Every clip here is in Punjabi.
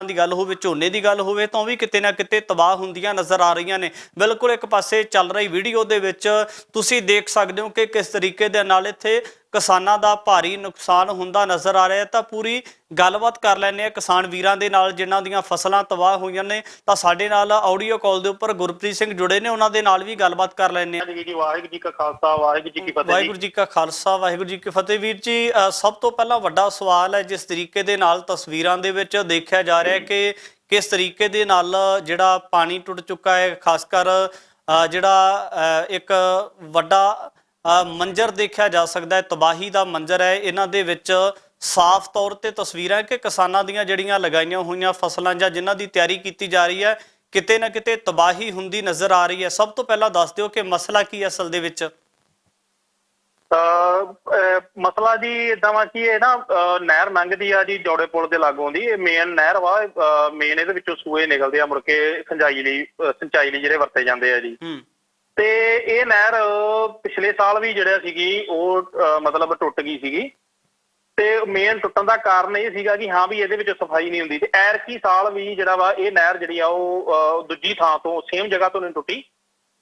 ਦੀ ਗੱਲ ਹੋਵੇ, ਝੋਨੇ ਦੀ ਗੱਲ ਹੋਵੇ, ਤਾਂ ਉਹ ਵੀ ਕਿਤੇ ਨਾ ਕਿਤੇ ਤਬਾਹ ਹੁੰਦੀਆਂ ਨਜ਼ਰ ਆ ਰਹੀਆਂ ਨੇ। ਬਿਲਕੁਲ ਇੱਕ ਪਾਸੇ ਚੱਲ ਰਹੀ ਵੀਡੀਓ ਦੇ ਵਿੱਚ ਤੁਸੀਂ ਦੇਖ ਸਕਦੇ ਹੋ ਕਿ ਕਿਸ ਤਰੀਕੇ ਦੇ ਨਾਲ ਇੱਥੇ ਕਿਸਾਨਾਂ ਦਾ ਭਾਰੀ ਨੁਕਸਾਨ ਹੁੰਦਾ ਨਜ਼ਰ ਆ ਰਿਹਾ ਤਾਂ ਪੂਰੀ ਗੱਲਬਾਤ ਕਰ ਲੈਂਦੇ ਆ ਕਿਸਾਨ ਵੀਰਾਂ ਦੇ ਨਾਲ ਜਿਨ੍ਹਾਂ ਦੀਆਂ ਫਸਲਾਂ ਤਬਾਹ ਹੋਈਆਂ ਨੇ। ਤਾਂ ਸਾਡੇ ਨਾਲ ਆਡੀਓ ਕਾਲ ਦੇ ਉੱਪਰ ਗੁਰਪ੍ਰੀਤ ਸਿੰਘ ਜੁੜੇ ਨੇ ਉਹਨਾਂ ਦੇ ਨਾਲ ਵੀ ਗੱਲਬਾਤ ਕਰ ਲੈਂਦੇ ਆ ਜੀ ਵਾਹਿਗੁਰੂ ਜੀ ਕਾ ਖਾਲਸਾ ਵਾਹਿਗੁਰੂ ਜੀ ਕੀ ਫਤਿਹ ਵਾਹਿਗੁਰੂ ਜੀ ਕਾ ਖਾਲਸਾ ਵਾਹਿਗੁਰੂ ਜੀ ਕੀ ਫਤਿਹ। ਵੀਰ ਜੀ ਸਭ ਤੋਂ ਪਹਿਲਾਂ ਵੱਡਾ ਸਵਾਲ ਹੈ ਜਿਸ ਤਰੀਕੇ ਦੇ ਨਾਲ ਤਸਵੀਰਾਂ ਦੇ ਵਿੱਚ ਦੇਖਿਆ ਜਾ ਰਿਹਾ ਕਿ ਕਿਸ ਤਰੀਕੇ ਦੇ ਨਾਲ ਜਿਹੜਾ ਪਾਣੀ ਟੁੱਟ ਚੁੱਕਾ ਹੈ ਖਾਸ ਕਰ ਜਿਹੜਾ ਇੱਕ ਵੱਡਾ ਮੰਜ਼ਰ ਦੇਖਿਆ ਜਾ ਸਕਦਾ ਹੈ ਤਬਾਹੀ ਦਾ ਮੰਜ਼ਰ ਹੈ। ਇਹਨਾਂ ਦੇ ਵਿੱਚ ਸਾਫ਼ ਤੌਰ ਤੇ ਤਸਵੀਰਾਂ ਹੈ ਕਿ ਕਿਸਾਨਾਂ ਦੀਆਂ ਜਿਹੜੀਆਂ ਲਗਾਈਆਂ ਹੋਈਆਂ ਫਸਲਾਂ ਜਾਂ ਜਿਨ੍ਹਾਂ ਦੀ ਤਿਆਰੀ ਕੀਤੀ ਜਾ ਰਹੀ ਹੈ ਕਿਤੇ ਨਾ ਕਿਤੇ ਤਬਾਹੀ ਹੁੰਦੀ ਨਜ਼ਰ ਆ ਰਹੀ ਹੈ। ਸਭ ਤੋਂ ਪਹਿਲਾਂ ਦੱਸ ਦਿਓ ਕਿ ਮਸਲਾ ਕੀ ਅਸਲ ਦੇ ਵਿੱਚ। ਮਸਲਾ ਜੀ ਇਦਾਂ ਵਾ ਕਿ ਇਹ ਨਾ ਨਹਿਰ ਲੰਘਦੀ ਆ ਜੀ ਜੋੜੇ ਪੁਲ ਦੇ ਲਾਗੋਂ ਦੀ। ਇਹ ਮੇਨ ਨਹਿਰ ਵਾ ਮੇਨ ਇਹਦੇ ਵਿੱਚੋਂ ਸੂਏ ਨਿਕਲਦੇ ਆ ਮੁੜ ਕੇ ਸਿੰਚਾਈ ਲਈ ਸਿੰਚਾਈ ਲਈ ਜਿਹੜੇ ਵਰਤੇ ਜਾਂਦੇ ਆ ਜੀ। ਤੇ ਇਹ ਨਹਿਰ ਪਿਛਲੇ ਸਾਲ ਵੀ ਜਿਹੜਾ ਸੀਗੀ, ਉਹ ਮਤਲਬ ਟੁੱਟ ਗਈ ਸੀਗੀ। ਤੇ ਮੇਨ ਟੁੱਟਣ ਦਾ ਕਾਰਨ ਇਹ ਸੀਗਾ ਕਿ ਹਾਂ ਵੀ ਇਹਦੇ ਵਿੱਚ ਸਫ਼ਾਈ ਨਹੀਂ ਹੁੰਦੀ। ਤੇ ਐਰਕੀ ਸਾਲ ਵੀ ਜਿਹੜਾ ਵਾ, ਇਹ ਨਹਿਰ ਜਿਹੜੀ ਆ, ਉਹ ਦੂਜੀ ਥਾਂ ਤੋਂ ਸੇਮ ਜਗ੍ਹਾ ਤੋਂ ਨਹੀਂ ਟੁੱਟੀ।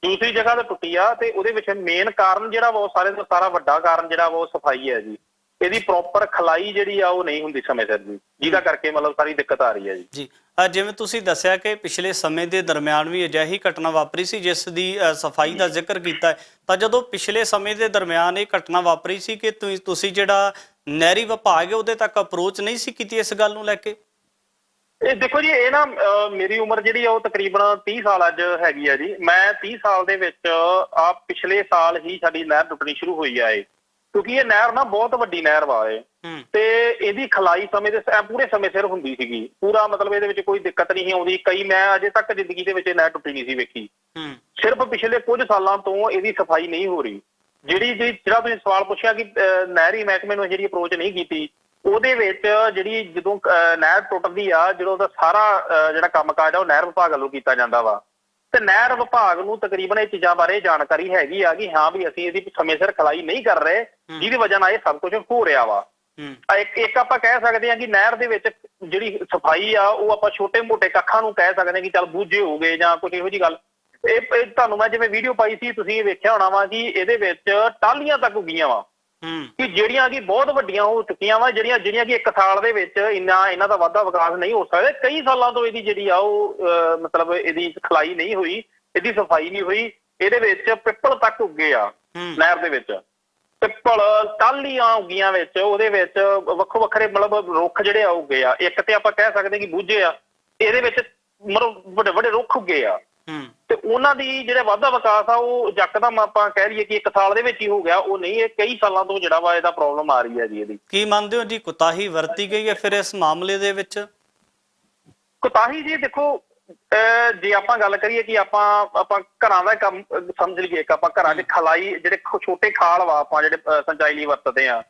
ਦੂਸਰੀ ਜਗ੍ਹਾ ਤੋਂ ਟੁੱਟੀ ਆ ਤੇ ਉਹਦੇ ਵਿੱਚ ਮੇਨ ਕਾਰਨ ਜਿਹੜਾ ਵਾ, ਉਹ ਸਾਰੇ ਤੋਂ ਸਾਰਾ ਵੱਡਾ ਕਾਰਨ ਜਿਹੜਾ ਵਾ, ਉਹ ਸਫ਼ਾਈ ਹੈ ਜੀ। ਇਹਦੀ ਪ੍ਰੋਪਰ ਖਲਾਈ ਜਿਹੜੀ ਆ ਉਹ ਨਹੀਂ ਹੁੰਦੀ ਸਮੇਂ ਸਿਰ ਜੀ ਜਿਹਦਾ ਕਰਕੇ ਮਤਲਬ ਸਾਰੀ ਦਿੱਕਤ ਆ ਰਹੀ ਹੈ ਜੀ। ਜੀ ਜਿਵੇਂ ਤੁਸੀਂ ਦੱਸਿਆ ਕਿ ਪਿਛਲੇ ਸਮੇਂ ਦੇ ਦਰਮਿਆਨ ਵੀ ਅਜਿਹੀ ਘਟਨਾ ਵਾਪਰੀ ਸੀ ਜਿਸ ਦੀ ਸਫ਼ਾਈ ਦਾ ਜ਼ਿਕਰ ਕੀਤਾ ਹੈ ਤਾਂ ਜਦੋਂ ਪਿਛਲੇ ਸਮੇਂ ਦੇ ਦਰਮਿਆਨ ਇਹ ਘਟਨਾ ਵਾਪਰੀ ਸੀ ਕਿ ਤੁਸੀਂ ਤੁਸੀਂ ਜਿਹੜਾ ਨਹਿਰੀ ਵਿਭਾਗ ਹੈ ਉਹਦੇ ਤੱਕ ਅਪਰੋਚ ਨਹੀਂ ਸੀ ਕੀਤੀ ਇਸ ਗੱਲ ਨੂੰ ਲੈ ਕੇ? ਇਹ ਦੇਖੋ ਜੀ ਇਹ ਨਾ ਮੇਰੀ ਉਮਰ ਜਿਹੜੀ ਆ ਉਹ ਤਕਰੀਬਨ 30 ਸਾਲ ਅੱਜ ਹੈਗੀ ਆ ਜੀ। ਮੈਂ 30 ਸਾਲ ਦੇ ਵਿੱਚ ਆ ਪਿਛਲੇ ਸਾਲ ਹੀ ਸਾਡੀ ਨਹਿਰ ਟੁੱਟਣੀ ਸ਼ੁਰੂ ਹੋਈ ਆ ਇਹ। ਕਿਉਂਕਿ ਇਹ ਨਹਿਰ ਨਾ ਬਹੁਤ ਵੱਡੀ ਨਹਿਰ ਵਾ ਇਹ। ਤੇ ਇਹਦੀ ਖਲਾਈ ਸਮੇਂ ਦੇ ਪੂਰੇ ਸਮੇਂ ਸਿਰ ਹੁੰਦੀ ਸੀਗੀ। ਪੂਰਾ ਮਤਲਬ ਇਹਦੇ ਵਿੱਚ ਕੋਈ ਦਿੱਕਤ ਨਹੀਂ ਆਉਂਦੀ। ਕਈ ਮੈਂ ਅਜੇ ਤੱਕ ਜ਼ਿੰਦਗੀ ਦੇ ਵਿੱਚ ਇਹ ਨਹਿਰ ਟੁੱਟੀ ਨਹੀਂ ਸੀ ਵੇਖੀ। ਸਿਰਫ ਪਿਛਲੇ ਕੁਝ ਸਾਲਾਂ ਤੋਂ ਇਹਦੀ ਸਫ਼ਾਈ ਨਹੀਂ ਹੋ ਰਹੀ। ਜਿਹੜੀ ਜਿਹੜੀ- ਤੁਸੀਂ ਸਵਾਲ ਪੁੱਛਿਆ ਕਿ ਨਹਿਰੀ ਮਹਿਕਮੇ ਨੂੰ ਜਿਹੜੀ ਅਪਰੋਚ ਨਹੀਂ ਕੀਤੀ ਉਹਦੇ ਵਿੱਚ ਜਿਹੜੀ ਜਦੋਂ ਨਹਿਰ ਟੁੱਟਦੀ ਆ ਜਦੋਂ ਉਹਦਾ ਸਾਰਾ ਜਿਹੜਾ ਕੰਮਕਾਜ ਆ ਉਹ ਨਹਿਰ ਵਿਭਾਗ ਵੱਲੋਂ ਕੀਤਾ ਜਾਂਦਾ ਵਾ। ਤੇ ਨਹਿਰ ਵਿਭਾਗ ਨੂੰ ਤਕਰੀਬਨ ਇਹ ਚੀਜ਼ਾਂ ਬਾਰੇ ਜਾਣਕਾਰੀ ਹੈਗੀ ਆ ਕਿ ਹਾਂ ਵੀ ਅਸੀਂ ਇਹਦੀ ਸਮੇਂ ਸਿਰ ਖਲਾਈ ਨਹੀਂ ਕਰ ਰਹੇ ਜਿਹਦੀ ਵਜ੍ਹਾ ਨਾਲ ਇਹ ਸਭ ਕੁਝ ਹੋ ਰਿਹਾ ਵਾ। ਇੱਕ ਇੱਕ ਆਪਾਂ ਕਹਿ ਸਕਦੇ ਹਾਂ ਕਿ ਨਹਿਰ ਦੇ ਵਿੱਚ ਜਿਹੜੀ ਸਫ਼ਾਈ ਆ ਉਹ ਆਪਾਂ ਛੋਟੇ-ਮੋਟੇ ਕੱਖਾਂ ਨੂੰ ਕਹਿ ਸਕਦੇ ਹਾਂ ਕਿ ਚੱਲ ਬੂਝੇ ਹੋ ਗਏ ਜਾਂ ਕੁਝ ਇਹੋ ਜੀ ਗੱਲ। ਇਹ ਤੁਹਾਨੂੰ ਮੈਂ ਜਿਵੇਂ ਵੀਡੀਓ ਪਾਈ ਸੀ ਤੁਸੀਂ ਇਹ ਵੇਖਿਆ ਹੋਣਾ ਵਾ ਕਿ ਇਹਦੇ ਵਿੱਚ ਟਾਲੀਆਂ ਤੱਕ ਉੱਗੀਆਂ ਵਾ। ਕਿ ਜਿਹੜੀਆਂ ਕਿ ਬਹੁਤ ਵੱਡੀਆਂ ਹੋ ਚੁੱਕੀਆਂ ਵਾ ਜਿਹੜੀਆਂ ਜਿਹੜੀਆਂ ਕਿ ਇੱਕ ਸਾਲ ਦੇ ਵਿੱਚ ਇੰਨਾ ਇਹਨਾਂ ਦਾ ਵਾਧਾ ਵਿਕਾਸ ਨਹੀਂ ਹੋ ਸਕਦਾ। ਕਈ ਸਾਲਾਂ ਤੋਂ ਇਹਦੀ ਜਿਹੜੀ ਆ ਉਹ ਮਤਲਬ ਇਹਦੀ ਖਲਾਈ ਨਹੀਂ ਹੋਈ ਇਹਦੀ ਸਫ਼ਾਈ ਨਹੀਂ ਹੋਈ ਇਹਦੇ ਵਿੱਚ ਪਿੱਪਲ ਤੱਕ ਉੱਗੇ ਆ ਨਹਿਰ ਦੇ ਵਿੱਚ। ਪਿੱਪਲ ਟਾਲੀਆਂ ਉੱਗੀਆਂ ਵਿੱਚ ਉਹਦੇ ਵਿੱਚ ਵੱਖੋ ਵੱਖਰੇ ਮਤਲਬ ਰੁੱਖ ਜਿਹੜੇ ਆ ਉੱਗੇ ਆ। ਇੱਕ ਤੇ ਆਪਾਂ ਕਹਿ ਸਕਦੇ ਕਿ ਬੂਝੇ ਆ ਇਹਦੇ ਵਿੱਚ ਮਤਲਬ ਵੱਡੇ ਵੱਡੇ ਰੁੱਖ ਉੱਗੇ ਆ। ਉਹਨਾਂ ਦੀ ਜਿਹੜਾ ਵਾਧਾ ਵਿਕਾਸ ਆ ਉਹ ਯਕਦਮ ਆਪਾਂ ਕਹਿ ਲਈਏ ਕਿ ਇੱਕ ਸਾਲ ਦੇ ਵਿੱਚ ਹੀ ਹੋ ਗਿਆ ਉਹ ਨਹੀਂ ਇਹ ਕਈ ਸਾਲਾਂ ਤੋਂ ਜਿਹੜਾ ਵਾ ਇਹਦਾ ਪ੍ਰੋਬਲਮ ਆ ਰਹੀ ਹੈ ਜੀ ਇਹਦੀ। ਕੀ ਮੰਨਦੇ ਹੋ ਜੀ ਕੁਤਾਹੀ ਵਰਤੀ ਗਈ ਹੈ ਫਿਰ ਇਸ ਮਾਮਲੇ ਦੇ ਵਿੱਚ? ਕੋਤਾਹੀ ਜੀ ਦੇਖੋ ਜੇ ਆਪਾਂ ਗੱਲ ਕਰੀਏ ਕਿ ਆਪਾਂ ਆਪਾਂ ਘਰਾਂ ਦਾ ਕੰਮ ਸਮਝ ਲਈਏ ਕਿ ਆਪਾਂ ਘਰਾਂ 'ਚ ਖਲਾਈ ਜਿਹੜੇ ਛੋਟੇ ਖਾਲ ਵਾ ਆਪਾਂ ਜਿਹੜੇ ਸਿੰਚਾਈ ਲਈ ਵਰਤਦੇ ਆ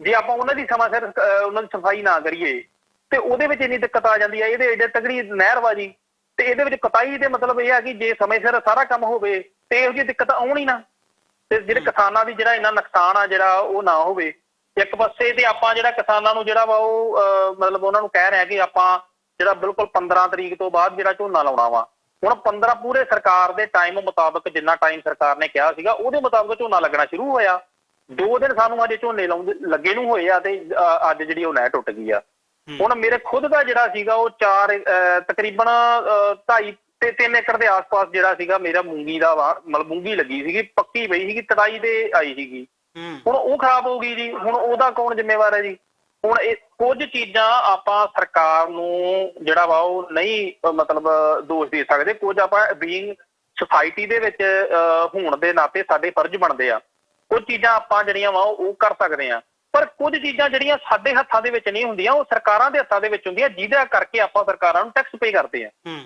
ਜੇ ਆਪਾਂ ਉਹਨਾਂ ਦੀ ਸਮਾਂ ਸਿਰ ਉਹਨਾਂ ਦੀ ਸਫ਼ਾਈ ਨਾ ਕਰੀਏ ਤੇ ਉਹਦੇ ਵਿੱਚ ਇੰਨੀ ਦਿੱਕਤ ਆ ਜਾਂਦੀ ਹੈ ਇਹਦੇ ਏਡੇ ਤਗੜੀ ਨਹਿਰ ਵਾ ਜੀ। ਤੇ ਇਹਦੇ ਵਿੱਚ ਕਤਾਈ ਦੇ ਮਤਲਬ ਇਹ ਆ ਕਿ ਜੇ ਸਮੇਂ ਸਿਰ ਸਾਰਾ ਕੰਮ ਹੋਵੇ ਤੇ ਇਹੋ ਜਿਹੀ ਦਿੱਕਤ ਆਉਣੀ ਨਾ। ਤੇ ਜਿਹੜੇ ਕਿਸਾਨਾਂ ਦੀ ਜਿਹੜਾ ਇੰਨਾ ਨੁਕਸਾਨ ਆ ਜਿਹੜਾ ਉਹ ਨਾ ਹੋਵੇ। ਇੱਕ ਪਾਸੇ ਤੇ ਆਪਾਂ ਜਿਹੜਾ ਕਿਸਾਨਾਂ ਨੂੰ ਜਿਹੜਾ ਵਾ ਉਹ ਮਤਲਬ ਉਹਨਾਂ ਨੂੰ ਕਹਿ ਰਹੇ ਕਿ ਆਪਾਂ ਜਿਹੜਾ ਬਿਲਕੁਲ 15 ਤਰੀਕ ਤੋਂ ਬਾਅਦ ਜਿਹੜਾ ਝੋਨਾ ਲਾਉਣਾ ਵਾ। ਹੁਣ 15 ਪੂਰੇ ਸਰਕਾਰ ਦੇ ਟਾਈਮ ਮੁਤਾਬਕ ਜਿੰਨਾ ਟਾਈਮ ਸਰਕਾਰ ਨੇ ਕਿਹਾ ਸੀਗਾ ਉਹਦੇ ਮੁਤਾਬਕ ਝੋਨਾ ਲੱਗਣਾ ਸ਼ੁਰੂ ਹੋਇਆ। ਦੋ ਦਿਨ ਸਾਨੂੰ ਅਜੇ ਝੋਨੇ ਲਾਉਂਦੇ ਲੱਗੇ ਨੂੰ ਹੋਏ ਆ ਤੇ ਅੱਜ ਜਿਹੜੀ ਉਹ ਨਹਿਰ ਟੁੱਟ ਗਈ ਆ। ਹੁਣ ਮੇਰੇ ਖੁਦ ਦਾ ਜਿਹੜਾ ਸੀਗਾ ਉਹ 4 ਤਕਰੀਬਨ 2.5 ਤੇ 3 ਏਕੜ ਦੇ ਆਸ-ਪਾਸ ਜਿਹੜਾ ਸੀਗਾ ਮੇਰਾ ਮੂੰਗੀ ਦਾ ਵਾ ਮਤਲਬ ਮੂੰਗੀ ਲੱਗੀ ਸੀਗੀ ਪੱਕੀ ਪਈ ਸੀਗੀ ਤੜਾਈ ਦੇ ਆਈ ਸੀਗੀ। ਹੂੰ। ਹੁਣ ਉਹ ਖਰਾਬ ਹੋ ਗਈ ਜੀ ਹੁਣ ਉਹਦਾ ਕੌਣ ਜ਼ਿੰਮੇਵਾਰ ਹੈ ਜੀ? ਹੁਣ ਇਹ ਕੁਝ ਚੀਜ਼ਾਂ ਆਪਾਂ ਸਰਕਾਰ ਨੂੰ ਜਿਹੜਾ ਵਾ ਉਹ ਨਹੀਂ ਮਤਲਬ ਦੋਸ਼ ਦੇ ਸਕਦੇ। ਕੁਝ ਆਪਾਂ ਬੀਇੰਗ ਸੁਸਾਇਟੀ ਦੇ ਵਿੱਚ ਹੋਣ ਦੇ ਨਾਤੇ ਸਾਡੇ ਫਰਜ਼ ਬਣਦੇ ਆ। ਕੁਝ ਚੀਜ਼ਾਂ ਆਪਾਂ ਜਿਹੜੀਆਂ ਵਾ ਉਹ ਉਹ ਕਰ ਸਕਦੇ ਆ। ਪਰ ਕੁਝ ਚੀਜ਼ਾਂ ਜਿਹੜੀਆਂ ਸਾਡੇ ਹੱਥਾਂ ਦੇ ਵਿੱਚ ਨਹੀਂ ਹੁੰਦੀਆਂ ਉਹ ਸਰਕਾਰਾਂ ਦੇ ਹੱਥਾਂ ਦੇ ਵਿੱਚ ਹੁੰਦੀਆਂ ਜਿਹਦਾ ਕਰਕੇ ਆਪਾਂ ਸਰਕਾਰਾਂ ਨੂੰ ਟੈਕਸ ਪੇ ਕਰਦੇ ਆ। ਹੂੰ।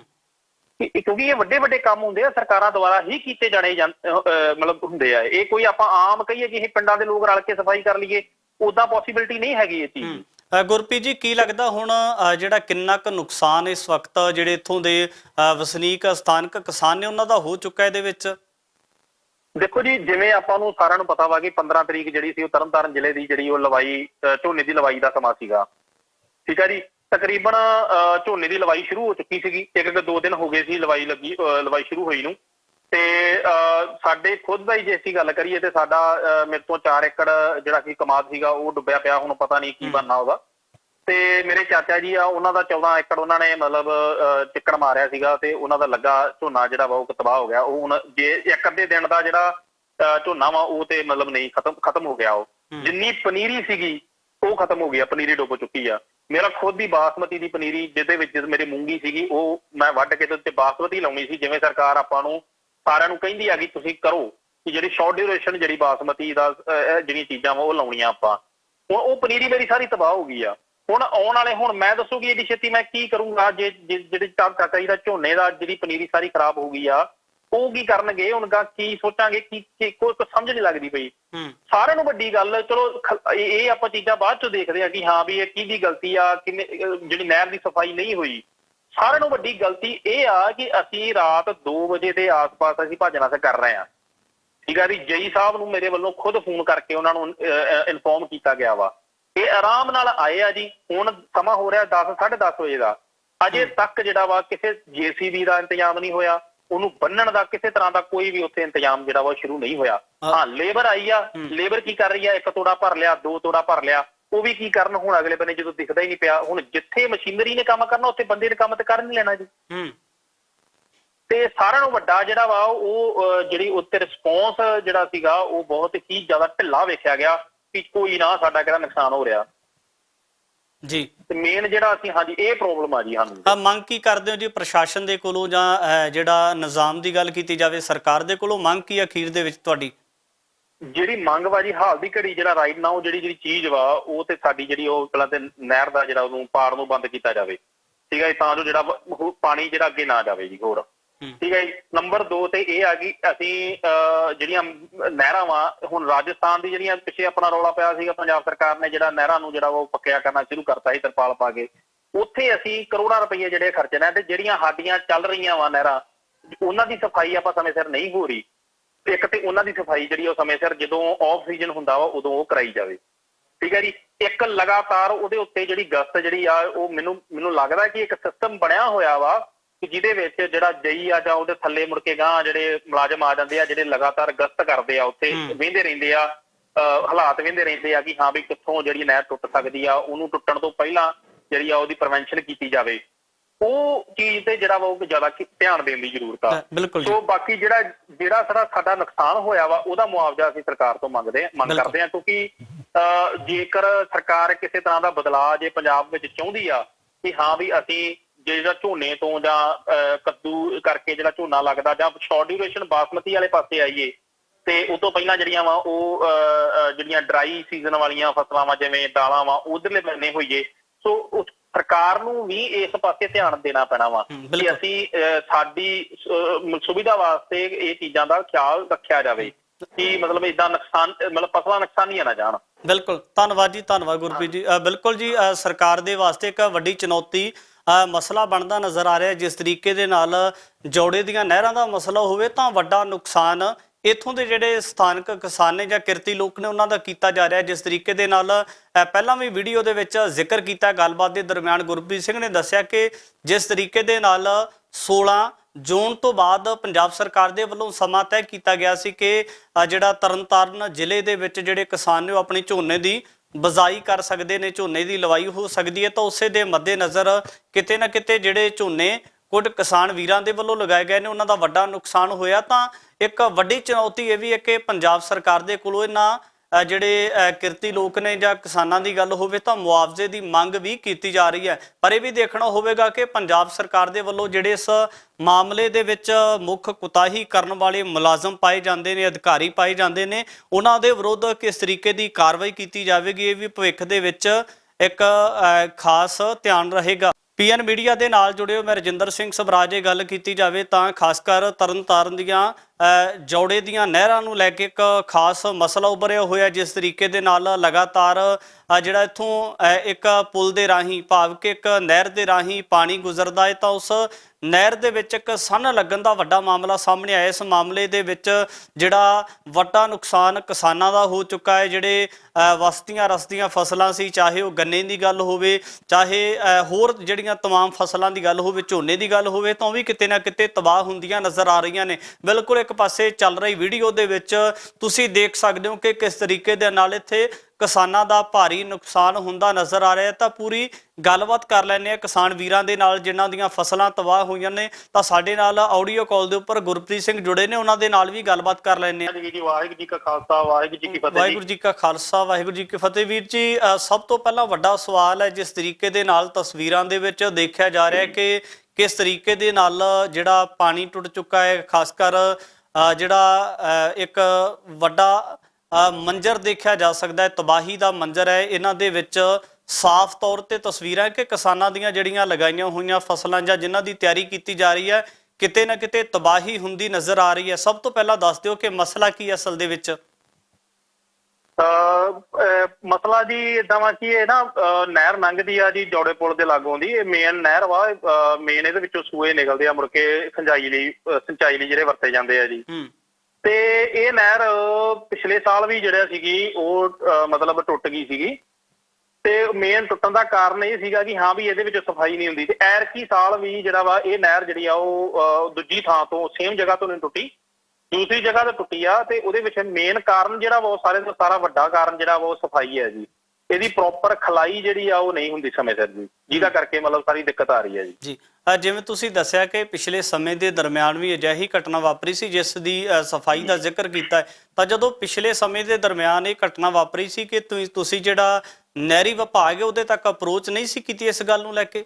ਕਿਉਂਕਿ ਇਹ ਵੱਡੇ ਵੱਡੇ ਕੰਮ ਹੁੰਦੇ ਆ ਸਰਕਾਰਾਂ ਦੁਆਰਾ ਹੀ ਕੀਤੇ ਜਾਣੇ ਮਤਲਬ ਹੁੰਦੇ ਆ। ਇਹ ਕੋਈ ਆਪਾਂ ਆਮ ਕਹੀਏ ਕਿ ਇਹ ਪਿੰਡਾਂ ਦੇ ਲੋਕ ਰਲ ਕੇ ਸਫ਼ਾਈ ਕਰ ਲਈਏ ਉਦਾਂ ਪੋਸੀਬਿਲਿਟੀ ਨਹੀਂ ਹੈਗੀ ਇਹ ਚੀਜ਼ ਗੁਰਪ੍ਰੀਤ ਜੀ ਕੀ ਲੱਗਦਾ ਹੁਣ ਜਿਹੜਾ ਕਿੰਨਾ ਕੁ ਨੁਕਸਾਨ ਇਸ ਵਕਤ ਜਿਹੜੇ ਇਥੋਂ ਦੇ ਵਸਨੀਕ ਸਥਾਨਕ ਕਿਸਾਨ ਨੇ ਉਹਨਾਂ ਦਾ ਹੋ ਚੁੱਕਾ ਇਹਦੇ ਵਿੱਚ? ਦੇਖੋ ਜੀ ਜਿਵੇਂ ਆਪਾਂ ਨੂੰ ਸਾਰਿਆਂ ਨੂੰ ਪਤਾ ਵਾ ਕਿ 15 ਤਰੀਕ ਜਿਹੜੀ ਸੀ ਉਹ ਤਰਨਤਾਰਨ ਜ਼ਿਲ੍ਹੇ ਦੀ ਜਿਹੜੀ ਉਹ ਲਵਾਈ ਝੋਨੇ ਦੀ ਲਵਾਈ ਦਾ ਸਮਾਂ ਸੀਗਾ। ਠੀਕ ਹੈ ਜੀ? ਤਕਰੀਬਨ ਝੋਨੇ ਦੀ ਲਵਾਈ ਸ਼ੁਰੂ ਹੋ ਚੁੱਕੀ ਸੀਗੀ। ਇੱਕ ਇੱਕ ਦੋ ਦਿਨ ਹੋ ਗਏ ਸੀ ਲਵਾਈ ਲੱਗੀ ਲਵਾਈ ਸ਼ੁਰੂ ਹੋਈ ਨੂੰ। ਤੇ ਸਾਡੇ ਖੁਦ ਦਾ ਹੀ ਜੇ ਅਸੀਂ ਗੱਲ ਕਰੀਏ ਤੇ ਸਾਡਾ ਮੇਰੇ ਤੋਂ 4 ਏਕੜ ਜਿਹੜਾ ਕਿ ਕਮਾਦ ਸੀਗਾ ਉਹ ਡੁੱਬਿਆ ਪਿਆ ਹੁਣ ਪਤਾ ਨਹੀਂ ਕੀ ਬਣਨਾ ਉਹਦਾ। ਤੇ ਮੇਰੇ ਚਾਚਾ ਜੀ ਆ ਉਹਨਾਂ ਦਾ 14 ਏਕੜ ਉਹਨਾਂ ਨੇ ਮਤਲਬ ਚਿੱਕੜ ਮਾਰਿਆ ਸੀਗਾ ਤੇ ਉਹਨਾਂ ਦਾ ਲੱਗਾ ਝੋਨਾ ਜਿਹੜਾ ਵਾ ਉਹ ਤਬਾਹ ਹੋ ਗਿਆ। ਉਹ ਹੁਣ ਜੇ ਇੱਕ ਅੱਧੇ ਦਿਨ ਦਾ ਜਿਹੜਾ ਝੋਨਾ ਵਾ ਉਹ ਤੇ ਮਤਲਬ ਨਹੀਂ ਖਤਮ ਖਤਮ ਹੋ ਗਿਆ ਉਹ। ਜਿੰਨੀ ਪਨੀਰੀ ਸੀਗੀ ਉਹ ਖਤਮ ਹੋ ਗਈ ਆ ਪਨੀਰੀ ਡੁੱਬ ਚੁੱਕੀ ਆ। ਮੇਰਾ ਖੁਦ ਦੀ ਬਾਸਮਤੀ ਦੀ ਪਨੀਰੀ ਜਿਹਦੇ ਵਿੱਚ ਮੇਰੀ ਮੂੰਗੀ ਸੀਗੀ ਉਹ ਮੈਂ ਵੱਢ ਕੇ ਤੇ ਉੱਤੇ ਬਾਸਮਤੀ ਲਾਉਣੀ ਸੀ ਜਿਵੇਂ ਸਰਕਾਰ ਆਪਾਂ ਨੂੰ ਸਾਰਿਆਂ ਨੂੰ ਕਹਿੰਦੀ ਆ ਕਿ ਤੁਸੀਂ ਕਰੋ ਕਿ ਜਿਹੜੀ ਸ਼ਾਰਟ ਡਿਊਰੇਸ਼ਨ ਜਿਹੜੀ ਬਾਸਮਤੀ ਦਾ ਜਿਹੜੀਆਂ ਚੀਜ਼ਾਂ ਵਾ ਉਹ ਲਾਉਣੀਆਂ ਆਪਾਂ। ਹੁਣ ਉਹ ਪਨੀਰੀ ਮੇਰੀ ਸਾਰੀ ਤਬਾਹ ਹੋ ਗਈ ਆ। ਹੁਣ ਆਉਣ ਵਾਲੇ ਹੁਣ ਮੈਂ ਦੱਸੂਗੀ ਇਹਦੀ ਛੇਤੀ ਮੈਂ ਕੀ ਕਰੂੰਗਾ ਜੇ ਜਿਹੜੇ ਚਾਚਾ ਜੀ ਦਾ ਝੋਨੇ ਦਾ ਜਿਹੜੀ ਪਨੀਰੀ ਸਾਰੀ ਖਰਾਬ ਹੋ ਗਈ ਆ ਉਹ ਕੀ ਕਰਨਗੇ? ਉਹਨਾਂ ਕੀ ਸੋਚਾਂਗੇ ਕੀ ਕੀ- ਕੋਈ ਸਮਝ ਨਹੀਂ ਲੱਗਦੀ ਪਈ। ਸਾਰਿਆਂ ਨੂੰ ਵੱਡੀ ਗੱਲ ਚਲੋ ਇਹ ਆਪਾਂ ਚੀਜ਼ਾਂ ਬਾਅਦ ਚ ਦੇਖਦੇ ਆ ਕਿ ਹਾਂ ਵੀ ਇਹ ਕਿਹਦੀ ਗਲਤੀ ਆ ਕਿੰਨੇ ਜਿਹੜੀ ਨਹਿਰ ਦੀ ਸਫ਼ਾਈ ਨਹੀਂ ਹੋਈ। ਸਾਰਿਆਂ ਨੂੰ ਵੱਡੀ ਗਲਤੀ ਇਹ ਆ ਕਿ ਅਸੀਂ ਰਾਤ 2 ਵਜੇ ਦੇ ਆਸ-ਪਾਸ ਅਸੀਂ ਭੱਜਣਾ ਸੇ ਕਰ ਰਹੇ ਆ ਠੀਕ ਆ ਜੀ ਜਈ ਸਾਹਿਬ ਨੂੰ ਮੇਰੇ ਵੱਲੋਂ ਖੁਦ ਫੋਨ ਕਰਕੇ ਉਹਨਾਂ ਨੂੰ ਇਨਫੋਰਮ ਕੀਤਾ ਗਿਆ ਵਾ। ਇਹ ਆਰਾਮ ਨਾਲ ਆਏ ਆ ਜੀ। ਹੁਣ ਸਮਾਂ ਹੋ ਰਿਹਾ 10 10:30 ਵਜੇ ਦਾ। ਅਜੇ ਤੱਕ ਜਿਹੜਾ ਵਾ ਕਿਸੇ ਜੀਸੀਬੀ ਦਾ ਇੰਤਜ਼ਾਮ ਨਹੀਂ ਹੋਇਆ। ਉਹਨੂੰ ਬੰਨਣ ਦਾ ਕਿਸੇ ਤਰ੍ਹਾਂ ਦਾ ਕੋਈ ਵੀ ਉੱਥੇ ਇੰਤਜ਼ਾਮ ਜਿਹੜਾ ਵਾ ਸ਼ੁਰੂ ਨਹੀਂ ਹੋਇਆ। ਹਾਂ। ਲੇਬਰ ਆਈ ਆ। ਲੇਬਰ ਕੀ ਕਰ ਰਹੀ ਆ? ਇੱਕ ਤੋੜਾ ਭਰ ਲਿਆ ਦੋ ਤੋੜਾ ਭਰ ਲਿਆ। ਉਹ ਵੀ ਕੀ ਕਰਨ? ਹੁਣ ਅਗਲੇ ਬੰਨੇ ਜਦੋਂ ਦਿਖਦਾ ਹੀ ਨਹੀਂ ਪਿਆ। ਹੁਣ ਜਿੱਥੇ ਮਸ਼ੀਨਰੀ ਨੇ ਕੰਮ ਕਰਨਾ ਉੱਥੇ ਬੰਦੇ ਨੇ ਕੰਮ ਤੇ ਕਰ ਨਹੀਂ ਲੈਣਾ ਜੀ। ਹੂੰ। ਤੇ ਸਾਰਿਆਂ ਨੂੰ ਵੱਡਾ ਜਿਹੜਾ ਵਾ ਉਹ ਜਿਹੜੀ ਉੱਤੇ ਰਿਸਪੌਂਸ ਜਿਹੜਾ ਸੀਗਾ ਉਹ ਬਹੁਤ ਹੀ ਜ਼ਿਆਦਾ ਢਿੱਲਾ ਵੇਖਿਆ ਗਿਆ। ਕਿ ਕੋਈ ਨਾ ਸਾਡਾ ਕਿਹੜਾ ਨੁਕਸਾਨ ਹੋ ਰਿਹਾ। ਜੀ। ਤੇ ਮੇਨ ਜਿਹੜਾ ਅਸੀਂ ਹਾਂਜੀ ਇਹ ਪ੍ਰੋਬਲਮ ਆ ਜੀ ਸਾਨੂੰ। ਆ ਮੰਗ ਕੀ ਕਰਦੇ ਹੋ ਜੀ ਪ੍ਰਸ਼ਾਸਨ ਦੇ ਕੋਲੋਂ ਜਾਂ ਜਿਹੜਾ ਨਿਜ਼ਾਮ ਦੀ ਗੱਲ ਕੀਤੀ ਜਾਵੇ ਸਰਕਾਰ ਦੇ ਕੋਲੋਂ ਮੰਗ ਕੀ ਅਖੀਰ ਦੇ ਵਿੱਚ ਤੁਹਾਡੀ? ਜਿਹੜੀ ਮੰਗ ਵਾ ਜੀ ਹਾਲ ਦੀ ਘੜੀ ਜਿਹੜਾ ਰਾਈਟ ਨਾਓ ਜਿਹੜੀ ਜਿਹੜੀ ਚੀਜ਼ ਵਾ ਉਹ ਤੇ ਸਾਡੀ ਜਿਹੜੀ ਉਹ ਪਹਿਲਾਂ ਤੇ ਨਹਿਰ ਦਾ ਜਿਹੜਾ ਉਹਨੂੰ ਪਾੜ ਨੂੰ ਬੰਦ ਕੀਤਾ ਜਾਵੇ। ਠੀਕ ਹੈ ਤਾਂ ਜੋ ਜਿਹੜਾ ਪਾਣੀ ਜਿਹੜਾ ਅੱਗੇ ਨਾ ਜਾਵੇ ਜੀ ਹੋਰ। ਠੀਕ ਹੈ ਜੀ। ਨੰਬਰ 2 ਤੇ ਇਹ ਆ ਗਈ ਅਸੀਂ ਜਿਹੜੀਆਂ ਨਹਿਰਾਂ ਵਾ ਹੁਣ ਰਾਜਸਥਾਨ ਦੀ ਜਿਹੜੀਆਂ ਪਿੱਛੇ ਆਪਣਾ ਰੌਲਾ ਪਿਆ ਸੀਗਾ, ਪੰਜਾਬ ਸਰਕਾਰ ਨੇ ਜਿਹੜਾ ਨਹਿਰਾਂ ਨੂੰ ਜਿਹੜਾ ਉਹ ਪੱਕਿਆ ਕਰਨਾ ਸ਼ੁਰੂ ਕਰਤਾ ਸੀ ਤਰਪਾਲ ਪਾ ਕੇ, ਉੱਥੇ ਅਸੀਂ ਕਰੋੜਾਂ ਰੁਪਏ ਜਿਹੜੇ ਖਰਚਣੇ ਤੇ ਜਿਹੜੀਆਂ ਸਾਡੀਆਂ ਚੱਲ ਰਹੀਆਂ ਵਾ ਨਹਿਰਾਂ, ਉਹਨਾਂ ਦੀ ਸਫ਼ਾਈ ਆਪਾਂ ਸਮੇਂ ਸਿਰ ਨਹੀਂ ਹੋ ਰਹੀ। ਇੱਕ ਤੇ ਉਹਨਾਂ ਦੀ ਸਫ਼ਾਈ ਜਿਹੜੀ ਉਹ ਸਮੇਂ ਸਿਰ ਜਦੋਂ ਆਫ ਸੀਜ਼ਨ ਹੁੰਦਾ ਵਾ, ਉਦੋਂ ਉਹ ਕਰਾਈ ਜਾਵੇ। ਠੀਕ ਹੈ ਜੀ। ਇੱਕ ਲਗਾਤਾਰ ਉਹਦੇ ਉੱਤੇ ਜਿਹੜੀ ਗਸਤ ਜਿਹੜੀ ਆ, ਉਹ ਮੈਨੂੰ ਮੈਨੂੰ ਲੱਗਦਾ ਕਿ ਇੱਕ ਸਿਸਟਮ ਬਣਿਆ ਹੋਇਆ ਵਾ ਜਿਹਦੇ ਵਿੱਚ ਜਿਹੜਾ ਜਈ ਆ ਜਾਂ ਉਹਦੇ ਥੱਲੇ ਮੁੜ ਕੇ ਗਾਂ ਜਿਹੜੇ ਮੁਲਾਜ਼ਮ ਆ ਜਾਂਦੇ ਆ ਜਿਹੜੇ ਲਗਾਤਾਰ ਗਸਤ ਕਰਦੇ ਆ ਉੱਥੇ। ਵੇਂਦੇ ਰਹਿੰਦੇ ਆ ਹਾਲਾਤ ਵੇਂਦੇ ਰਹਿੰਦੇ ਆ ਕਿ ਹਾਂ ਵੀ ਕਿੱਥੋਂ ਜਿਹੜੀ ਨਹਿਰ ਟੁੱਟ ਸਕਦੀ ਆ ਉਹਨੂੰ ਟੁੱਟਣ ਤੋਂ ਪਹਿਲਾਂ ਜਿਹੜੀ ਆ ਉਹਦੀ ਪ੍ਰੀਵੈਂਸ਼ਨ ਕੀਤੀ ਜਾਵੇ ਉਹ ਚੀਜ਼ ਤੇ ਜਿਹੜਾ ਵਾ ਉਹ ਜ਼ਿਆਦਾ ਧਿਆਨ ਦੇਣ ਦੀ ਜ਼ਰੂਰਤ ਆ ਸੋ ਬਾਕੀ ਜਿਹੜਾ ਜਿਹੜਾ ਸਾਡਾ ਸਾਡਾ ਨੁਕਸਾਨ ਹੋਇਆ ਵਾ ਉਹਦਾ ਮੁਆਵਜ਼ਾ ਅਸੀਂ ਸਰਕਾਰ ਤੋਂ ਮੰਗਦੇ ਹਾਂ ਮੰਗ। ਕਰਦੇ ਹਾਂ ਕਿਉਂਕਿ ਜੇਕਰ ਸਰਕਾਰ ਕਿਸੇ ਤਰ੍ਹਾਂ ਦਾ ਬਦਲਾਅ ਜੇ ਪੰਜਾਬ ਵਿੱਚ ਚਾਹੁੰਦੀ ਆ ਕਿ ਹਾਂ ਵੀ ਅਸੀਂ ਜਿਹੜਾ ਝੋਨੇ ਤੋਂ ਜਾਂ ਕੱਦੂ ਕਰਕੇ ਜਿਹੜਾ ਝੋਨਾ ਲੱਗਦਾ ਜਾਂ ਸ਼ਾਰਟ ਡਿਊਰੇਸ਼ਨ ਬਾਸਮਤੀ ਵਾਲੇ ਪਾਸੇ ਆਈਏ ਤੇ ਉਸ ਤੋਂ ਪਹਿਲਾਂ ਜਿਹੜੀਆਂ ਵਾ ਉਹ ਜਿਹੜੀਆਂ ਡਰਾਈ ਸੀਜ਼ਨ ਵਾਲੀਆਂ ਫਸਲਾਂ ਵਾ ਜਿਵੇਂ ਦਾਲਾਂ ਵਾ ਉਧਰਲੇ ਬੰਨੇ ਹੋਈਏ। ਸੋ ਉਸ ਸਰਕਾਰ ਨੂੰ ਵੀ ਇਸ ਪਾਸੇ ਧਿਆਨ ਦੇਣਾ ਪੈਣਾ ਵਾ ਕਿ। ਅਸੀਂ ਸਾਡੀ ਸੁਵਿਧਾ ਵਾਸਤੇ ਇਹ ਚੀਜ਼ਾਂ ਦਾ ਖਿਆਲ ਰੱਖਿਆ ਜਾਵੇ ਕਿ ਮਤਲਬ ਇਦਾਂ ਨੁਕਸਾਨ ਮਤਲਬ ਫਸਲਾਂ ਨੁਕਸਾਨੀਆਂ ਨਾ ਜਾਣ। ਬਿਲਕੁਲ। ਧੰਨਵਾਦ ਜੀ ਧੰਨਵਾਦ ਗੁਰਪ੍ਰੀਤ ਜੀ। ਬਿਲਕੁਲ ਜੀ ਸਰਕਾਰ ਦੇ ਵਾਸਤੇ ਇੱਕ ਵੱਡੀ ਚੁਣੌਤੀ ਮਸਲਾ ਬਣਦਾ ਨਜ਼ਰ ਆ ਰਿਹਾ ਜਿਸ ਤਰੀਕੇ ਦੇ ਨਾਲ ਜੋੜੇ ਦੀਆਂ ਨਹਿਰਾਂ ਦਾ ਮਸਲਾ ਹੋਵੇ ਤਾਂ ਵੱਡਾ ਨੁਕਸਾਨ ਇਥੋਂ ਦੇ ਜਿਹੜੇ ਸਥਾਨਕ ਕਿਸਾਨ ਨੇ ਜਾਂ ਕਿਰਤੀ ਲੋਕ ਨੇ ਉਹਨਾਂ ਦਾ ਕੀਤਾ ਜਾ ਰਿਹਾ ਜਿਸ ਤਰੀਕੇ ਦੇ ਨਾਲ ਪਹਿਲਾਂ ਵੀ ਵੀਡੀਓ ਦੇ ਵਿੱਚ ਜ਼ਿਕਰ ਕੀਤਾ ਗੱਲਬਾਤ ਦੇ ਦਰਮਿਆਨ ਗੁਰਪ੍ਰੀਤ ਸਿੰਘ ਨੇ ਦੱਸਿਆ ਕਿ ਜਿਸ ਤਰੀਕੇ ਦੇ ਨਾਲ 16 ਜੂਨ ਤੋਂ ਬਾਅਦ ਪੰਜਾਬ ਸਰਕਾਰ ਦੇ ਵੱਲੋਂ ਸਮਾਂ ਤੈਅ ਕੀਤਾ ਗਿਆ ਸੀ ਕਿ ਅ, ਜਿਹੜਾ ਤਰਨਤਾਰਨ ਜ਼ਿਲ੍ਹੇ ਦੇ ਵਿੱਚ ਜਿਹੜੇ ਕਿਸਾਨ ਨੇ ਉਹ ਆਪਣੀ ਝੋਨੇ ਦੀ ਬਜ਼ਾਈ ਕਰ ਸਕਦੇ ਨੇ, ਝੋਨੇ ਦੀ ਲਵਾਈ ਹੋ ਸਕਦੀ ਹੈ ਤਾਂ ਉਸੇ ਦੇ ਮੱਦੇਨਜ਼ਰ ਕਿਤੇ ਨਾ ਕਿਤੇ ਜਿਹੜੇ ਝੋਨੇ ਕੁਝ ਕਿਸਾਨ ਵੀਰਾਂ ਦੇ ਵੱਲੋਂ ਲਗਾਏ ਗਏ ਨੇ, ਉਹਨਾਂ ਦਾ ਵੱਡਾ ਨੁਕਸਾਨ ਹੋਇਆ ਤਾਂ ਇੱਕ ਵੱਡੀ ਚੁਣੌਤੀ ਇਹ ਵੀ ਹੈ ਕਿ ਪੰਜਾਬ ਸਰਕਾਰ ਦੇ ਕੋਲੋਂ ਇਹਨਾਂ ਜਿਹੜੇ ਕਿਰਤੀ ਲੋਕ ਨੇ ਜਾਂ ਕਿਸਾਨਾਂ ਦੀ ਗੱਲ ਹੋਵੇ ਤਾਂ ਮੁਆਵਜ਼ੇ ਦੀ ਮੰਗ ਵੀ ਕੀਤੀ ਜਾ ਰਹੀ ਹੈ। ਪਰ ਇਹ ਵੀ ਦੇਖਣਾ ਹੋਵੇਗਾ ਕਿ ਪੰਜਾਬ ਸਰਕਾਰ ਦੇ ਵੱਲੋਂ ਜਿਹੜੇ ਇਸ ਮਾਮਲੇ ਦੇ ਵਿੱਚ ਮੁੱਖ ਕੁਤਾਹੀ ਕਰਨ ਵਾਲੇ ਮੁਲਾਜ਼ਮ ਪਾਏ ਜਾਂਦੇ ਨੇ, ਅਧਿਕਾਰੀ ਪਾਏ ਜਾਂਦੇ ਨੇ, ਉਹਨਾਂ ਦੇ ਵਿਰੁੱਧ ਕਿਸ ਤਰੀਕੇ ਦੀ ਕਾਰਵਾਈ ਕੀਤੀ ਜਾਵੇਗੀ, ਇਹ ਵੀ ਭਵਿੱਖ ਦੇ ਵਿੱਚ ਇੱਕ ਖਾਸ ਧਿਆਨ ਰਹੇਗਾ। ਪੀਐਨ ਮੀਡੀਆ ਦੇ ਨਾਲ ਜੁੜੇ ਹੋ ਮੈਂ ਰਜਿੰਦਰ ਸਿੰਘ ਸਬਰਾਜ ਗੱਲ ਕੀਤੀ ਜਾਵੇ ਤਾਂ ਖਾਸ ਕਰ ਤਰਨਤਾਰਨ ਦੀਆਂ ਅ, ਜੌੜੇ ਦੀਆਂ ਨਹਿਰਾਂ ਨੂੰ ਲੈ ਕੇ ਇੱਕ ਖਾਸ ਮਸਲਾ ਉਭਰਿਆ ਹੋਇਆ ਜਿਸ ਤਰੀਕੇ ਦੇ ਨਾਲ ਲਗਾਤਾਰ ਜਿਹੜਾ ਇੱਥੋਂ ਇੱਕ ਪੁਲ ਦੇ ਰਾਹੀਂ ਭਾਵ ਕਿ ਇੱਕ ਨਹਿਰ ਦੇ ਰਾਹੀਂ ਪਾਣੀ ਗੁਜ਼ਰਦਾ ਹੈ ਤਾਂ ਉਸ ਨਹਿਰ ਦੇ ਵਿੱਚ ਇੱਕ ਸੰਨ ਲੱਗਣ ਦਾ ਵੱਡਾ ਮਾਮਲਾ ਸਾਹਮਣੇ ਆਇਆ ਇਸ ਮਾਮਲੇ ਦੇ ਵਿੱਚ ਜਿਹੜਾ ਵੱਡਾ ਨੁਕਸਾਨ ਕਿਸਾਨਾਂ ਦਾ ਹੋ ਚੁੱਕਾ ਹੈ ਜਿਹੜੇ ਅ, ਵਸਤੀਆਂ ਰਸਤੀਆਂ ਫਸਲਾਂ ਸੀ ਚਾਹੇ ਉਹ ਗੰਨੇ ਦੀ ਗੱਲ ਹੋਵੇ ਚਾਹੇ ਅ, ਹੋਰ ਜਿਹੜੀਆਂ तमाम ਫਸਲਾਂ ਦੀ ਗੱਲ ਹੋਵੇ ਝੋਨੇ ਦੀ ਗੱਲ ਹੋਵੇ ਤਾਂ ਉਹ ਵੀ ਕਿਤੇ ਨਾ ਕਿਤੇ ਤਬਾਹ ਹੁੰਦੀਆਂ ਨਜ਼ਰ ਆ ਰਹੀਆਂ ਨੇ ਬਿਲਕੁਲ ਇੱਕ ਪਾਸੇ ਚੱਲ ਰਹੀ ਵੀਡੀਓ ਦੇ ਵਿੱਚ ਤੁਸੀਂ ਦੇਖ ਸਕਦੇ ਹੋ ਕਿ ਕਿਸ ਤਰੀਕੇ ਦੇ ਨਾਲ ਇੱਥੇ ਕਿਸਾਨਾਂ ਦਾ ਭਾਰੀ ਨੁਕਸਾਨ ਹੁੰਦਾ ਨਜ਼ਰ ਆ ਰਿਹਾ ਤਾਂ ਪੂਰੀ ਗੱਲਬਾਤ ਕਰ ਲੈਂਦੇ ਆ ਕਿਸਾਨ ਵੀਰਾਂ ਦੇ ਨਾਲ ਜਿਨ੍ਹਾਂ ਦੀਆਂ ਫਸਲਾਂ ਤਬਾਹ ਹੋਈਆਂ ਨੇ। ਤਾਂ ਸਾਡੇ ਨਾਲ ਆਡੀਓ ਕਾਲ ਦੇ ਉੱਪਰ ਗੁਰਪ੍ਰੀਤ ਸਿੰਘ ਜੁੜੇ ਨੇ ਉਹਨਾਂ ਦੇ ਨਾਲ ਵੀ ਗੱਲਬਾਤ ਕਰ ਲੈਂਦੇ ਆ ਜੀ ਵਾਹਿਗੁਰੂ ਜੀ ਕਾ ਖਾਲਸਾ ਵਾਹਿਗੁਰੂ ਜੀ ਕੀ ਫਤਿਹ ਵਾਹਿਗੁਰੂ ਜੀ ਕਾ ਖਾਲਸਾ ਵਾਹਿਗੁਰੂ ਜੀ ਕੀ ਫਤਿਹ। ਵੀਰ ਜੀ ਸਭ ਤੋਂ ਪਹਿਲਾਂ ਵੱਡਾ ਸਵਾਲ ਹੈ ਜਿਸ ਤਰੀਕੇ ਦੇ ਨਾਲ ਤਸਵੀਰਾਂ ਦੇ ਵਿੱਚ ਦੇਖਿਆ ਜਾ ਰਿਹਾ ਹੈ ਕਿ ਕਿਸ ਤਰੀਕੇ ਦੇ ਨਾਲ ਜਿਹੜਾ ਪਾਣੀ ਟੁੱਟ ਚੁੱਕਾ ਹੈ ਖਾਸ ਕਰ ਜਿਹੜਾ ਇੱਕ ਵੱਡਾ ਮੰਜ਼ਰ ਦੇਖਿਆ ਜਾ ਸਕਦਾ ਹੈ ਤਬਾਹੀ ਦਾ ਮੰਜ਼ਰ ਹੈ। ਇਹਨਾਂ ਦੇ ਵਿੱਚ ਸਾਫ਼ ਤੌਰ ਤੇ ਤਸਵੀਰਾਂ ਕਿ ਕਿਸਾਨਾਂ ਦੀਆਂ ਜਿਹੜੀਆਂ ਲਗਾਈਆਂ ਹੋਈਆਂ ਫਸਲਾਂ ਜਾਂ ਜਿਨ੍ਹਾਂ ਦੀ ਤਿਆਰੀ ਕੀਤੀ ਜਾ ਰਹੀ ਹੈ ਕਿਤੇ ਨਾ ਕਿਤੇ ਤਬਾਹੀ ਹੁੰਦੀ ਨਜ਼ਰ ਆ ਰਹੀ ਹੈ। ਸਭ ਤੋਂ ਪਹਿਲਾਂ ਦੱਸ ਦਿਓ ਕਿ ਮਸਲਾ ਕੀ ਅਸਲ ਦੇ ਵਿੱਚ। ਮਸਲਾ ਜੀ ਇਦਾਂ ਵਾ ਕਿ ਇਹ ਨਾ ਨਹਿਰ ਲੰਘਦੀ ਆ ਜੀ ਜੋੜੇ ਪੁਲ ਦੇ ਲਾਗੋਂ ਦੀ। ਇਹ ਮੇਨ ਨਹਿਰ ਵਾ ਮੇਨ ਇਹਦੇ ਵਿੱਚੋਂ ਸੂਏ ਨਿਕਲਦੇ ਆ ਮੁੜ ਕੇ ਲਈ ਸਿੰਚਾਈ ਲਈ ਜਿਹੜੇ ਵਰਤੇ ਜਾਂਦੇ ਆ ਜੀ। ਤੇ ਇਹ ਨਹਿਰ ਪਿਛਲੇ ਸਾਲ ਵੀ ਜਿਹੜਾ ਸੀਗੀ, ਉਹ ਮਤਲਬ ਟੁੱਟ ਗਈ ਸੀਗੀ। ਤੇ ਮੇਨ ਟੁੱਟਣ ਦਾ ਕਾਰਨ ਇਹ ਸੀਗਾ ਕਿ ਹਾਂ ਵੀ ਇਹਦੇ ਵਿੱਚ ਸਫ਼ਾਈ ਨਹੀਂ ਹੁੰਦੀ। ਤੇ ਐਰਕੀ ਸਾਲ ਵੀ ਜਿਹੜਾ ਵਾ, ਇਹ ਨਹਿਰ ਜਿਹੜੀ ਆ, ਉਹ ਦੂਜੀ ਥਾਂ ਤੋਂ ਸੇਮ ਜਗ੍ਹਾ ਤੋਂ ਨਹੀਂ ਟੁੱਟੀ। ਦੂਸਰੀ ਜਗ੍ਹਾ ਤੇ ਟੁੱਟੀ ਆ ਤੇ ਉਹਦੇ ਵਿੱਚ ਮੇਨ ਕਾਰਨ ਜਿਹੜਾ ਵਾ, ਉਹ ਸਾਰੇ ਤੋਂ ਸਾਰਾ ਵੱਡਾ ਕਾਰਨ ਜਿਹੜਾ ਵਾ, ਉਹ ਸਫ਼ਾਈ ਹੈ ਜੀ। ਇਹਦੀ ਪ੍ਰੋਪਰ ਖਲਾਈ ਜਿਹੜੀ ਆ ਉਹ ਨਹੀਂ ਹੁੰਦੀ ਸਮੇਂ ਸਿਰ ਜੀ। ਜਿਹਦਾ ਕਰਕੇ ਮਤਲਬ ਸਾਰੀ ਦਿੱਕਤ ਆ ਰਹੀ ਹੈ ਜੀ। ਜੀ ਜਿਵੇਂ ਤੁਸੀਂ ਦੱਸਿਆ ਕਿ ਪਿਛਲੇ ਸਮੇਂ ਦੇ ਦਰਮਿਆਨ ਵੀ ਅਜਿਹੀ ਘਟਨਾ ਵਾਪਰੀ ਸੀ ਜਿਸ ਦੀ ਸਫ਼ਾਈ ਦਾ ਜ਼ਿਕਰ ਕੀਤਾ ਤਾਂ ਜਦੋਂ ਪਿਛਲੇ ਸਮੇਂ ਦੇ ਦਰਮਿਆਨ ਇਹ ਘਟਨਾ ਵਾਪਰੀ ਸੀ ਕਿ ਤੁਸੀਂ ਜਿਹੜਾ ਨਹਿਰੀ ਵਿਭਾਗ ਹੈ ਉਹਦੇ ਤੱਕ ਅਪਰੋਚ ਨਹੀਂ ਸੀ ਕੀਤੀ ਇਸ ਗੱਲ ਨੂੰ ਲੈ ਕੇ?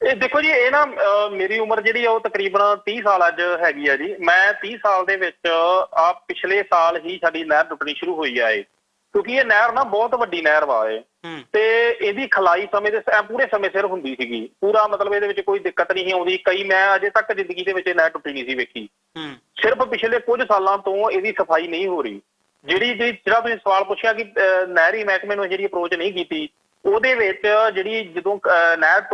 ਇਹ ਦੇਖੋ ਜੀ ਇਹ ਨਾ ਮੇਰੀ ਉਮਰ ਜਿਹੜੀ ਆ ਉਹ ਤਕਰੀਬਨ 30 ਸਾਲ ਅੱਜ ਹੈਗੀ ਆ ਜੀ। ਮੈਂ 30 ਸਾਲ ਦੇ ਵਿੱਚ ਆ ਪਿਛਲੇ ਸਾਲ ਹੀ ਸਾਡੀ ਨਹਿਰ ਟੁੱਟਣੀ ਸ਼ੁਰੂ ਹੋਈ ਆ ਇਹ। ਕਿਉਂਕਿ ਇਹ ਨਹਿਰ ਨਾ ਬਹੁਤ ਵੱਡੀ ਨਹਿਰ ਵਾ ਇਹ। ਤੇ ਇਹਦੀ ਖਲਾਈ ਸਮੇਂ ਦੇ ਪੂਰੇ ਸਮੇਂ ਸਿਰ ਹੁੰਦੀ ਸੀਗੀ। ਪੂਰਾ ਮਤਲਬ ਇਹਦੇ ਵਿੱਚ ਕੋਈ ਦਿੱਕਤ ਨਹੀਂ ਆਉਂਦੀ। ਕਈ ਮੈਂ ਅਜੇ ਤੱਕ ਜ਼ਿੰਦਗੀ ਦੇ ਵਿੱਚ ਇਹ ਨਹਿਰ ਟੁੱਟੀ ਨਹੀਂ ਸੀ ਵੇਖੀ। ਸਿਰਫ ਪਿਛਲੇ ਕੁਝ ਸਾਲਾਂ ਤੋਂ ਇਹਦੀ ਸਫ਼ਾਈ ਨਹੀਂ ਹੋ ਰਹੀ। ਜਿਹੜੀ ਜਿਹੜੀ ਜਿਹੜਾ ਤੁਸੀਂ ਸਵਾਲ ਪੁੱਛਿਆ ਕਿ ਨਹਿਰੀ ਮਹਿਕਮੇ ਨੂੰ ਜਿਹੜੀ ਅਪਰੋਚ ਨਹੀਂ ਕੀਤੀ ਉਹਦੇ ਵਿੱਚ ਜਿਹੜੀ ਜਦੋਂ ਨਹਿਰ ਟੁੱਟ